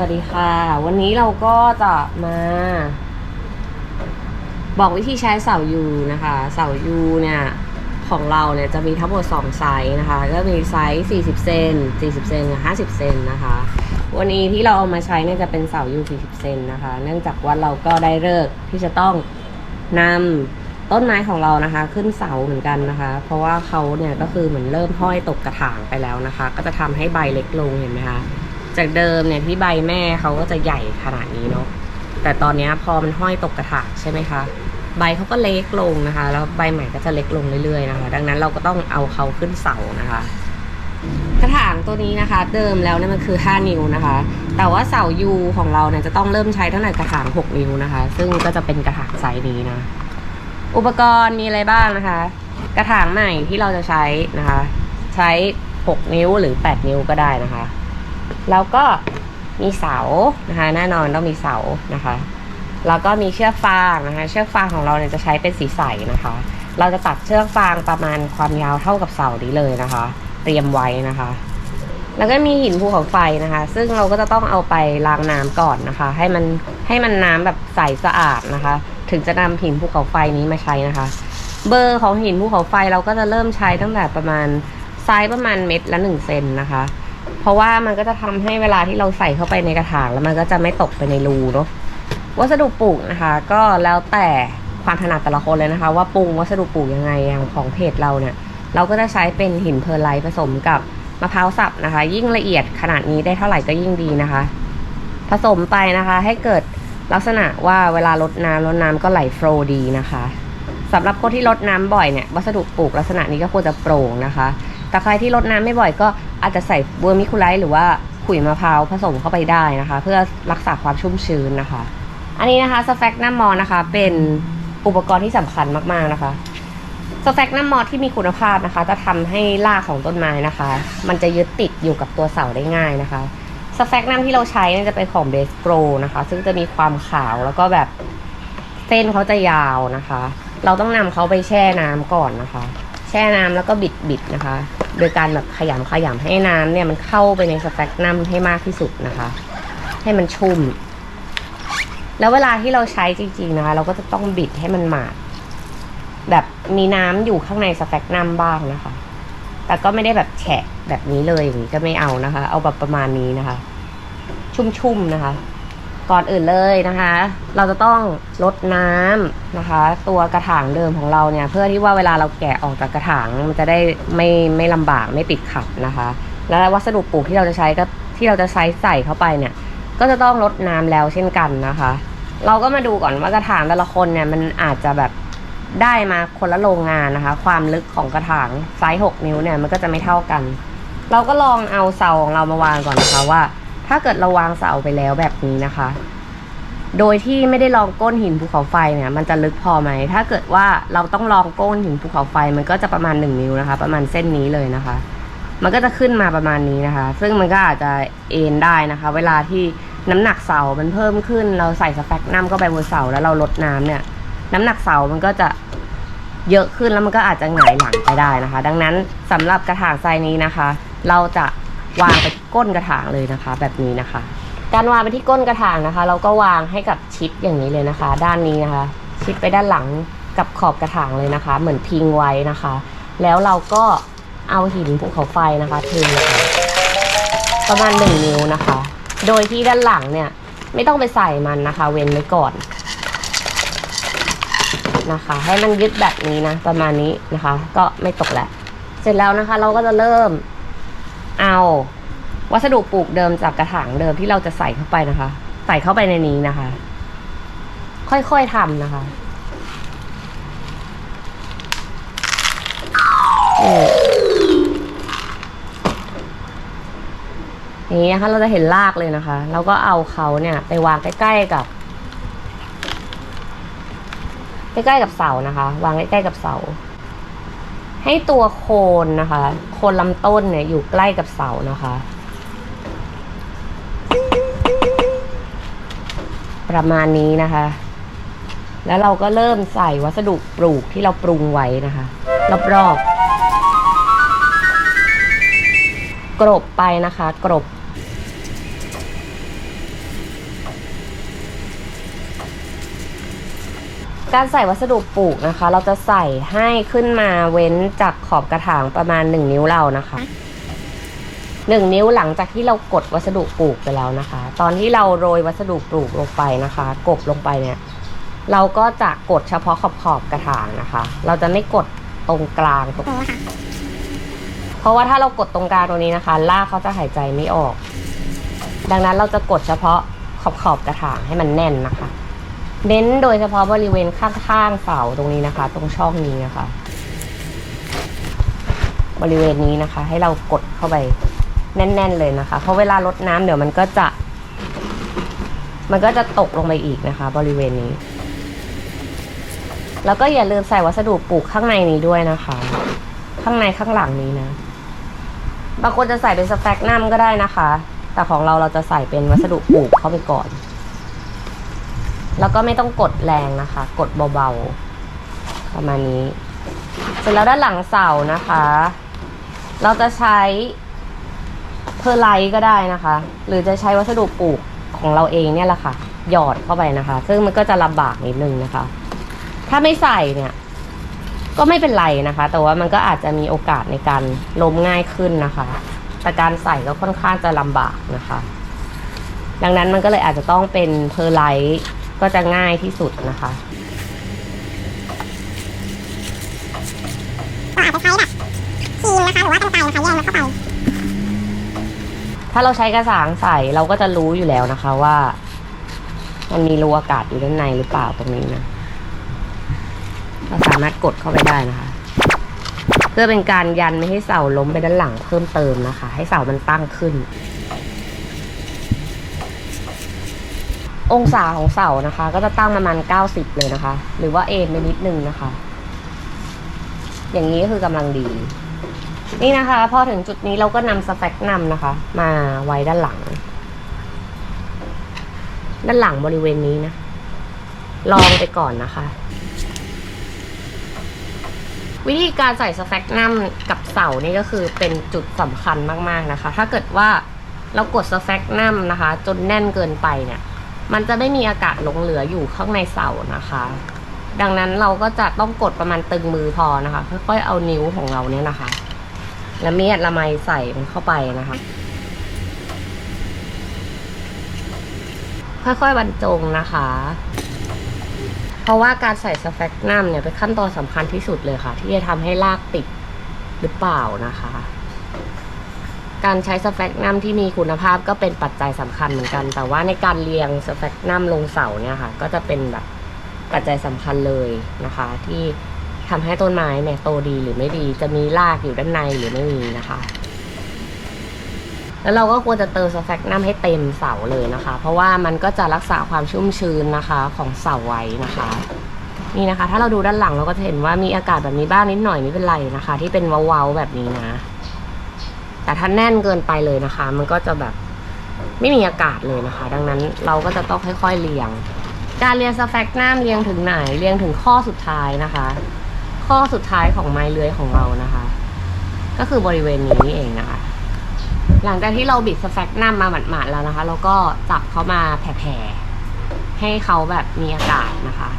วัสดีค่ะ วันนี้เราก็จะมา บอกวิธีใช้เสายูนะคะ เสายูเนี่ยของเราเนี่ยจะมีทั้งหมด2ไซส์นะคะ ก็มีไซส์ 40 เซน 40 เซนกับ50 เซนนะคะ วันนี้ที่เราเอามาใช้เนี่ยจะเป็นเสายู 40 เซนนะคะ เนื่องจากว่าเราก็ได้เลิกที่จะต้องนำต้นไม้ของเรานะคะ ขึ้นเสาเหมือนกันนะคะ เพราะว่าเขาเนี่ยก็คือเหมือนเริ่มห้อยตกกระถางไปแล้วนะคะ ก็จะทำให้ใบเล็กลงเห็นไหมคะ จากเดิมเนี่ยที่ใบแม่เขาก็จะใหญ่ขนาดนี้เนาะแต่ตอนนี้พอมันห้อยตกกระถางใช่ไหมคะ ใบเขาก็เล็กลงนะคะ แล้วใบใหม่ก็จะเล็กลงเรื่อยๆนะคะ ดังนั้นเราก็ต้องเอาเขาขึ้นเสานะคะ กระถางตัวนี้นะคะ เดิมแล้วเนี่ยมันคือ 5 นิ้วนะคะ แต่ว่าเสายูของเราเนี่ยจะต้องเริ่มใช้ตั้งแต่กระถาง 6 นิ้วนะคะ ซึ่งก็จะเป็นกระถางไซส์นี้นะ อุปกรณ์มีอะไรบ้างนะคะ กระถางใหม่ที่เราจะใช้นะคะ ใช้ 6 นิ้วหรือ 8 นิ้วก็ได้นะคะ แล้วก็มีเสานะคะแน่นอนต้องมีเสานะคะแล้วก็มีเชือกฟางนะคะเชือกฟางของเราเนี่ยจะใช้เป็นสีใสนะคะ เราจะตัดเชือกฟางประมาณความยาวเท่ากับเสานี้เลยนะคะ เตรียมไว้นะคะ แล้วก็มีหินภูเขาไฟนะคะ ซึ่งเราก็จะต้องเอาไปล้างน้ำก่อนนะคะ ให้มันให้มันน้ำแบบใสสะอาดนะคะ ถึงจะนำหินภูเขาไฟนี้มาใช้นะคะ เบอร์ของหินภูเขาไฟเราก็จะเริ่มใช้ตั้งแต่ประมาณไซส์ประมาณเม็ดละหนึ่งเซนนะคะ เพราะว่ามันก็จะทำให้เวลาที่เราใส่เข้าไปในกระถางแล้วมันก็จะไม่ตกไปในรูเนาะวัสดุปลูกนะคะ ก็แล้วแต่ความถนัดแต่ละคนเลยนะคะ ว่าปรุงวัสดุปลูกยังไงอย่างของเพจเราเนี่ย เราก็จะใช้เป็นหินเพอร์ไลผสมกับมะพร้าวสับนะคะ ยิ่งละเอียดขนาดนี้ได้เท่าไหร่ก็ยิ่งดีนะคะ ผสมไปนะคะ ให้เกิดลักษณะว่าเวลาลดน้ำลดน้ำก็ไหลโฟลดีนะคะสำหรับคนที่ลดน้ำบ่อยเนี่ยวัสดุปลูกลักษณะนี้ก็ควรจะโปร่งนะคะ แต่ใครที่ลดน้ำไม่บ่อยก็อาจจะใส่เวอร์มิคูไลท์หรือว่าขุยมะพร้าวผสมเข้าไปได้นะคะ เพื่อรักษาความชุ่มชื้นนะคะ อันนี้นะคะสแฟกน้ำมอนะคะ เป็นอุปกรณ์ที่สำคัญมากๆนะคะสแฟกน้ำมอที่มีคุณภาพนะคะ จะทำให้รากของต้นไม้นะคะ มันจะยึดติดอยู่กับตัวเสาได้ง่ายนะคะสแฟกน้ำที่เราใช้นี่จะเป็นของเบสโกรนะคะ ซึ่งจะมีความขาวแล้วก็แบบเส้นเขาจะยาวนะคะ เราต้องนำเขาไปแช่น้ำก่อนนะคะ แช่น้ำแล้วก็บิดบิดๆนะคะ โดยการแบบขยำขยำให้น้ำเนี่ยมันเข้าไปในสแฟกนัมให้มากที่สุดนะคะ ให้มันชุ่ม แล้วเวลาที่เราใช้จริงๆนะคะ เราก็จะต้องบิดให้มันหมาด แบบมีน้ำอยู่ข้างในสแฟกนัมบ้างนะคะ แต่ก็ไม่ได้แบบแฉะแบบนี้เลยอย่างนี้ก็ไม่เอานะคะ เอาแบบประมาณนี้นะคะ ชุ่มๆนะคะ ก่อนอื่นเลยนะคะ เราจะต้องลดน้ำนะคะ ตัวกระถางเดิมของเราเนี่ย เพื่อที่ว่าเวลาเราแกะออกจากกระถางมันจะได้ไม่ไม่ลำบากไม่ติดขัดนะคะ แล้ววัสดุปลูกที่เราจะใช้ก็ที่เราจะใช้ใส่เข้าไปเนี่ย ก็จะต้องลดน้ำแล้วเช่นกันนะคะ เราก็มาดูก่อนว่ากระถางแต่ละคนเนี่ยมันอาจจะแบบได้มาคนละโรงงานนะคะ ความลึกของกระถางไซส์6นิ้วเนี่ยมันก็จะไม่เท่ากัน เราก็ลองเอาเสาของเรามาวางก่อนนะคะว่า ถ้าเกิดเราวางเสาไปแล้วแบบนี้นะคะ โดยที่ไม่ได้ลองก้นหินภูเขาไฟเนี่ย มันจะลึกพอไหม ถ้าเกิดว่าเราต้องลองก้นหินภูเขาไฟ มันก็จะประมาณ 1 นิ้วนะคะ ประมาณเส้นนี้เลยนะคะ มันก็จะขึ้นมาประมาณนี้นะคะ ซึ่งมันก็อาจจะเอ็นได้นะคะ เวลาที่น้ำหนักเสา มันเพิ่มขึ้น เราใส่สแปกน้ำเข้าไปบนเสาแล้วเราลดน้ำเนี่ย น้ำหนักเสา มันก็จะเยอะขึ้นแล้วมันก็อาจจะหงายหลังไปได้นะคะ ดังนั้นสำหรับกระถางไซส์นี้นะคะ เราจะวางไป ก้นกระถางเลยนะคะ แบบนี้นะคะ การวางไปที่ก้นกระถางนะคะ เราก็วางให้กับชิดอย่างนี้เลยนะคะ ด้านนี้นะคะ ชิดไปด้านหลังกับขอบกระถางเลยนะคะ เหมือนพิงไว้นะคะ แล้วเราก็เอาหินภูเขาไฟนะคะเทลยค่ะประมาณหนึ่งนิ้วนะคะ โดยที่ด้านหลังเนี่ยไม่ต้องไปใส่มันนะคะ เว้นไว้ก่อนนะคะ ให้มันยึดแบบนี้นะ ประมาณนี้นะคะ ก็ไม่ตกแล้ว เสร็จแล้วนะคะ เราก็จะเริ่มเอา วัสดุปลูกเดิมจากกระถางเดิมที่เราจะใส่เข้าไปนะคะ ใส่เข้าไปในนี้นะคะ ค่อยๆทำนะคะนี่ย่างนี้นะคะเราจะเห็นรากเลยนะคะ เราก็เอาเขาเนี่ย ไปวางใกล้ๆกับ ใกล้ๆกับเสานะคะ วางใกล้ๆกับเสา ให้ตัวโคนนะคะ โคนลำต้นเนี่ยอยู่ใกล้กับเสานะคะ ประมาณนี้นะคะ แล้วเราก็เริ่มใส่วัสดุปลูกที่เราปรุงไว้นะคะรอบๆกรบไปนะคะ กรบการใส่วัสดุปลูกนะคะ เราจะใส่ให้ขึ้นมาเว้นจากขอบกระถางประมาณ 1 นิ้วเรานะคะ 1 นิ้วหลังจากที่เรากดวัสดุปลูกไปแล้วนะคะ ตอนที่เราโรยวัสดุปลูกลงไปนะคะ กบลงไปเนี่ย เราก็จะกดเฉพาะขอบขอบกระถางนะคะ เราจะไม่กดตรงกลางตรงเพราะว่าถ้าเรากดตรงกลางตรงนี้นะคะรากเขาจะหายใจไม่ออก ดังนั้นเราจะกดเฉพาะขอบขอบกระถางให้มันแน่นนะคะ เน้นโดยเฉพาะบริเวณข้างๆเสาตรงนี้นะคะ ตรงช่องนี้นะคะ บริเวณนี้นะคะ ให้เรากดเข้าไป แน่น ๆ เลยนะคะ เพราะเวลารดน้ำเดี๋ยวมันก็จะ มันก็จะตกลงไปอีกนะคะ บริเวณนี้ แล้วก็อย่าลืมใส่วัสดุปลูกข้างในนี้ด้วยนะคะ ข้างในข้างหลังนี้นะ บางคนจะใส่เป็นสแฟกนัมก็ได้นะคะ แต่ของเราเราจะใส่เป็นวัสดุปลูกเข้าไปก่อน แล้วก็ไม่ต้องกดแรงนะคะ กดเบาๆ ประมาณนี้ เสร็จแล้วด้านหลังเสานะคะ เราจะใช้ เพอร์ไลท์ก็ได้นะคะ หรือจะใช้วัสดุปลูกของเราเองเนี่ยแหละค่ะ หยอดเข้าไปนะคะ ซึ่งมันก็จะลำบากนิดนึงนะคะ ถ้าไม่ใส่เนี่ย ก็ไม่เป็นไรนะคะ แต่ว่ามันก็อาจจะมีโอกาสในการล้มง่ายขึ้นนะคะ แต่การใส่ก็ค่อนข้างจะลำบากนะคะ ดังนั้นมันก็เลยอาจจะต้องเป็นเพอร์ไลท์ก็จะง่ายที่สุดนะคะก็อาจจะใช้แบบครีมนะคะหรือว่ากันไกนะคะแยกมันเข้าไป ถ้าเราใช้กระสางใส่เราก็จะรู้อยู่แล้วนะคะว่า มันมีรูอากาศอยู่ด้านในหรือเปล่าตรงนี้นะเราสามารถกดเข้าไปได้นะคะ เพื่อเป็นการยันไม่ให้เสาล้มไปด้านหลังเพิ่มเติมนะคะ ให้เสามันตั้งขึ้น องศาของเสานะคะ ก็จะตั้งประมาณ90 เลยนะคะ หรือว่าเอ็นไปนิดนึงนะคะ อย่างนี้ก็คือกำลังดี นี่นะคะ พอถึงจุดนี้เราก็นำสแฟกนัมนะคะ มาไว้ด้านหลัง ด้านหลังบริเวณนี้นะ ลองไปก่อนนะคะ วิธีการใส่สแฟกนัมกับเสานี่ก็คือเป็นจุดสำคัญมากๆนะคะ ถ้าเกิดว่าเรากดสแฟกนัมนะคะ จนแน่นเกินไปเนี่ย มันจะไม่มีอากาศหลงเหลืออยู่ข้างในเสานะคะดังนั้นเราก็จะต้องกดประมาณตึงมือพอนะคะ ค่อยๆเอานิ้วของเราเนี่ยนะคะ ละเมียดละไมใส่มันเข้าไปนะคะ ค่อยๆบรรจงนะคะ เพราะว่าการใส่สแฟกนัมเนี่ยเป็นขั้นตอนสำคัญที่สุดเลยค่ะ ที่จะทำให้ลากติดหรือเปล่านะคะ การใช้สแฟกนัมที่มีคุณภาพก็เป็นปัจจัยสำคัญเหมือนกัน แต่ว่าในการเรียงสแฟกนัมลงเสาเนี่ยค่ะ ก็จะเป็นแบบปัจจัยสำคัญเลยนะคะ ที่ ทำให้ต้นไม้เนี่ยโตดีหรือไม่ดี จะมีรากอยู่ด้านในหรือไม่มีนะคะ แล้วเราก็ควรจะเติมสแฟกนัมให้เต็มเสาเลยนะคะ เพราะว่ามันก็จะรักษาความชุ่มชื้นนะคะของเสาไว้นะคะนี่นะคะ ถ้าเราดูด้านหลังเราก็จะเห็นว่ามีอากาศแบบนี้บ้างนิดหน่อยไม่เป็นไรนะคะ ที่เป็นเว้าๆแบบนี้นะ แต่ถ้าแน่นเกินไปเลยนะคะ มันก็จะแบบไม่มีอากาศเลยนะคะ ดังนั้นเราก็จะต้องค่อยๆเรียง การเรียงสแฟกนัมเรียงถึงไหนเรียงถึงข้อสุดท้ายนะคะ ข้อสุดท้ายของไม้เลื้อยของเรานะคะ ก็คือบริเวณนี้นี่เองนะคะ หลังจากที่เราบิดสแฟกนัมมาหมาดๆแล้วนะคะเราก็จับเขามาแผ่ๆให้เขาแบบมีอากาศนะคะ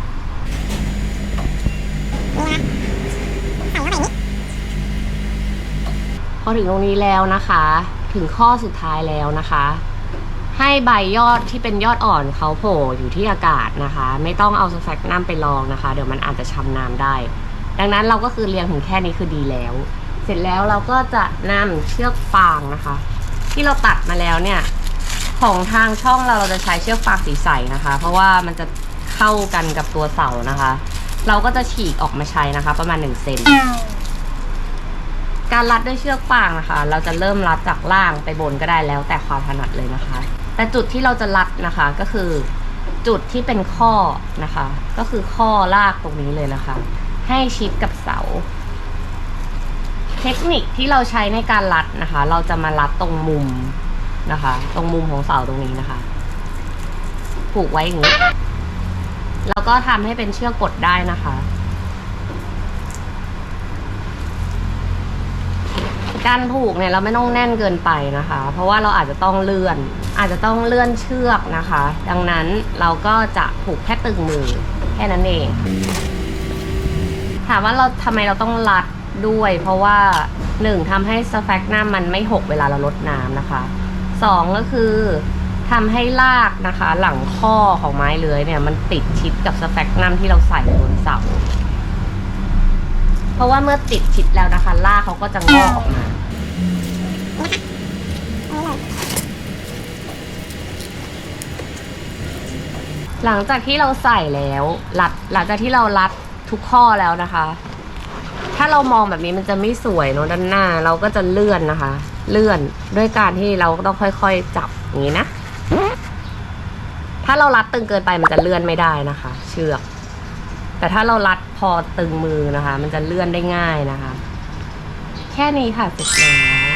พอถึงตรงนี้แล้วนะคะ ถึงข้อสุดท้ายแล้วนะคะ ให้ใบยอดที่เป็นยอดอ่อนเขาโผล่อยู่ที่อากาศนะคะ ไม่ต้องเอาสแฟกนัมไปลองนะคะ เดี๋ยวมันอาจจะช้ำน้ำได้ ดังนั้นเราก็คือเรียงถึงแค่นี้คือดีแล้ว เสร็จแล้วเราก็จะนำเชือกฟางนะคะ ที่เราตัดมาแล้วเนี่ย ของทางช่องเราเราจะใช้เชือกฟางสีใสนะคะ เพราะว่ามันจะเข้ากันกับตัวเสานะคะ เราก็จะฉีกออกมาใช้นะคะ ประมาณ1เซนการรัดด้วยเชือกฟางนะคะ เราจะเริ่มรัดจากล่างไปบนก็ได้แล้วแต่ความถนัดเลยนะคะ แต่จุดที่เราจะรัดนะคะก็คือจุดที่เป็นข้อนะคะ ก็คือข้อลากตรงนี้เลยนะคะ ให้ชิดกับเสา เทคนิคที่เราใช้ในการรัดนะคะ เราจะมารัดตรงมุมนะคะ ตรงมุมของเสาตรงนี้นะคะ ผูกไว้อย่างนี้ แล้วก็ทำให้เป็นเชือกกดได้นะคะการผูกเนี่ยเราไม่ต้องแน่นเกินไปนะคะ เพราะว่าเราอาจจะต้องเลื่อน อาจจะต้องเลื่อนเชือกนะคะ ดังนั้นเราก็จะผูกแค่ตึงมือให้ค่นั้นเอง ถามว่าเราทำไมเราต้องรัดด้วย เพราะว่าหนึ่งทำให้สแฟกนัมมันไม่หกเวลาเราลดน้ำนะคะสองก็คือทำให้รากนะคะ หลังข้อของไม้เลื้อยเนี่ย มันติดชิดกับสแฟกนัมที่เราใส่บนเสาเพราะว่าเมื่อติดชิดแล้วนะคะรากเขาก็จะงอกออกมาหลังจากที่เราใส่แล้วรัดหลังจากที่เรารัด ทุกข้อแล้วนะคะ ถ้าเรามองแบบนี้มันจะไม่สวยเนอะด้านหน้า เราก็จะเลื่อนนะคะ เลื่อนด้วยการที่เราต้องค่อยๆจับอย่างนี้นะ ถ้าเรารัดตึงเกินไปมันจะเลื่อนไม่ได้นะคะ เชือก แต่ถ้าเรารัดพอตึงมือนะคะ มันจะเลื่อนได้ง่ายนะคะ แค่นี้ค่ะเสร็จแล้ว